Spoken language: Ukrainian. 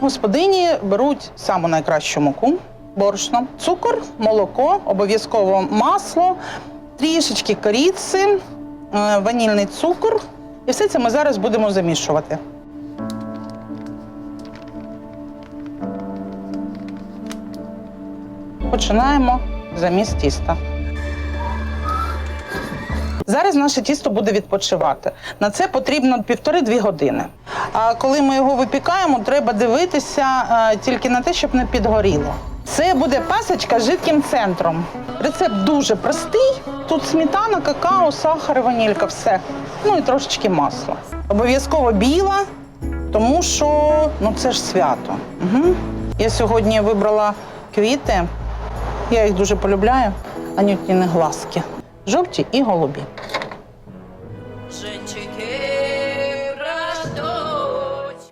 Господині беруть саму найкращу муку, борошно, цукор, молоко, обов'язково масло, трішечки коріци, е, ванільний цукор. І все це ми зараз будемо замішувати. Починаємо заміс тіста. Зараз наше тісто буде відпочивати. На це потрібно півтори-дві години. А коли ми його випікаємо, треба дивитися е, тільки на те, щоб не підгоріло. Це буде пасочка з жидким центром. Рецепт дуже простий. Тут сметана, какао, сахар, ванілька, все. Ну і трошечки масла. Обов'язково біла, тому що ну це ж свято. Угу. Я сьогодні вибрала квіти. Я їх дуже полюбляю. Анютніни глазки жовті і голубі. Женчики.